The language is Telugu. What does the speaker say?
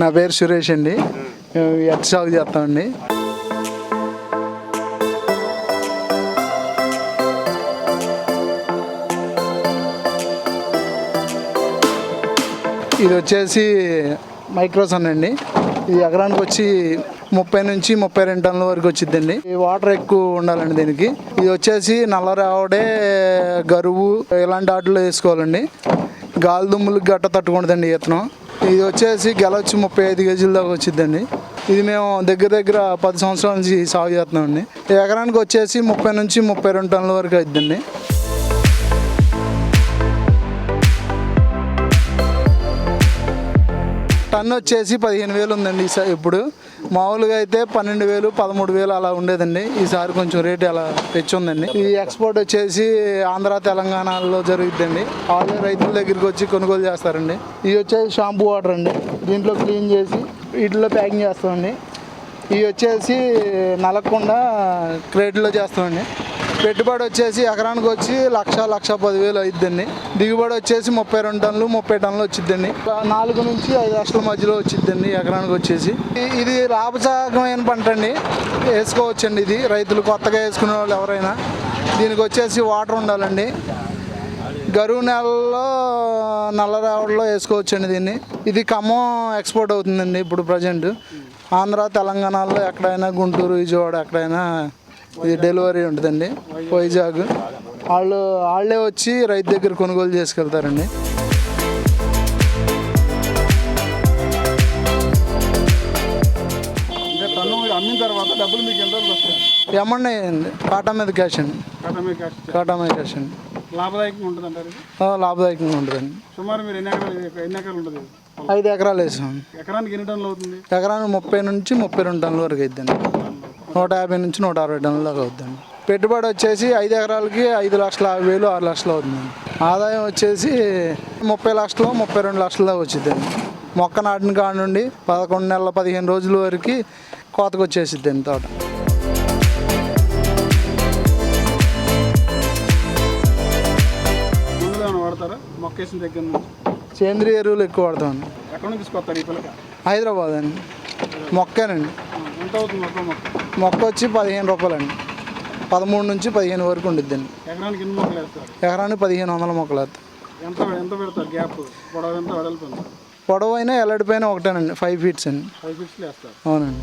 నా పేరు సురేష్ అండి. ఎట్ సాగు చేస్తామండి ఇది వచ్చేసి మైక్రోసన్ అండి. ఇది ఎకరానికి వచ్చి ముప్పై నుంచి ముప్పై రెండు టన్నుల వరకు వచ్చిందండి ఈ వాటర్ ఎక్కువ ఉండాలండి దీనికి. ఇది వచ్చేసి నల్ల రావడే గరువు ఇలాంటి వాటిలో వేసుకోవాలండి. గాలి దుమ్ములకు గట్ట తట్టుకుంటుందండి ఈ ఇది వచ్చేసి గెల వచ్చి ముప్పై ఐదు కేజీల దాకా వచ్చిందండి ఇది మేము దగ్గర దగ్గర పది సంవత్సరాల నుంచి సాగు చేస్తున్నామండి. ఎకరానికి వచ్చేసి ముప్పై నుంచి ముప్పై రెండు టన్నుల వరకు అవుతుందండి టన్ను వచ్చేసి పదిహేను వేలు ఉందండి ఈసారి ఇప్పుడు. మామూలుగా అయితే పన్నెండు వేలు పదమూడు వేలు అలా ఉండేదండి. ఈసారి కొంచెం రేట్ అలా తెచ్చి ఉందండి ఈ ఎక్స్పోర్ట్ వచ్చేసి ఆంధ్ర తెలంగాణలో జరుగుతుందండి వాళ్ళు రైతుల దగ్గరికి వచ్చి కొనుగోలు చేస్తారండి. ఇది వచ్చేసి షాంపూ వాటర్ అండి. దీంట్లో క్లీన్ చేసి వీటిలో ప్యాకింగ్ చేస్తామండి. ఇవి వచ్చేసి నలగకుండా క్రేట్లో చేస్తామండి. పెట్టుబడి వచ్చేసి ఎకరానికి వచ్చి లక్ష లక్ష పదివేలు అయిద్దండి. దిగుబడి వచ్చేసి ముప్పై రెండు టన్నులు ముప్పై టన్నులు వచ్చిద్దండి. నాలుగు నుంచి ఐదు లక్షల మధ్యలో వచ్చిద్దండి ఎకరానికి వచ్చేసి. ఇది లాభసాగమైన పంట అండి. వేసుకోవచ్చండి ఇది. రైతులు కొత్తగా వేసుకునే వాళ్ళు ఎవరైనా. దీనికి వచ్చేసి వాటర్ ఉండాలండి. గరువు నెలలో నల్ల రావడంలో వేసుకోవచ్చండి దీన్ని. ఇది ఖమ్మం ఎక్స్పోర్ట్ అవుతుందండి ఇప్పుడు ప్రజెంట్. ఆంధ్ర తెలంగాణలో ఎక్కడైనా గుంటూరు విజయవాడ ఎక్కడైనా ఇది డెలివరీ ఉంటుందండి వైజాగ్. వాళ్ళు వాళ్ళే వచ్చి రైతు దగ్గర కొనుగోలు చేసుకెళ్తారండి. అమ్మిన తర్వాత డబ్బులు మీకు ఎంత వస్తాయి? కాటా మీద క్యాష్ అండి. కాటా మీద క్యాష్ అండి. లాభదాయకంగా ఉంటుంది అంటారు లాభదాయకంగా ఉంటుందండి. సుమారు మీరు ఎన్ని ఎకరాలు ఎన్ని ఎకరాలు ఉంటుంది? ఐదు ఎకరాలు వేసాం. ఎకరానికి ఎన్ని టన్నులు అవుతుంది? ఎకరానికి ముప్పై నుంచి ముప్పై రెండు టన్నుల వరకు అయిద్దండి. నూట యాభై నుంచి నూట అరవై టన్నుల దాకా అవుద్దండి. పెట్టుబడి వచ్చేసి ఐదు ఎకరాలకి ఐదు లక్షల యాభై వేలు ఆరు లక్షలు అవుతుందండి ఆదాయం వచ్చేసి ముప్పై లక్షలు ముప్పై రెండు లక్షల దాకా వచ్చిద్దండి. మొక్క నాటిన కాడ నుండి పదకొండు నెలల పదిహేను రోజుల వరకు కోతకు వచ్చేసిద్దండి తోట. వాడతారా? దగ్గర నుంచి? సేంద్రియ ఎరువులు ఎక్కువ వాడతామండి. ఎక్కడ నుంచి తీసుకొస్తారు ఈ పిల్లక? హైదరాబాద్ అండి. మొక్కేనండి. ఎంత అవుతుంది మొక్క మొక్క మొక్క వచ్చి పదిహేను రూపాయలండి. పదమూడు నుంచి పదిహేను వరకు ఉండిద్దండి. ఎకరానికి ఎన్ని మొక్కలు వేస్తారు? ఎకరానికి పదిహేను వందల మొక్కలు వేస్తాం ఎంత ఎంత పెడతారు గ్యాప్? పొడవు ఎంత వెడల్పు ఎంత పొడవు అయినా ఎల్లడిపోయినా ఒకటేనండి ఫైవ్ ఫీట్స్ అండి. ఫైవ్ వేస్తారు. అవునండి.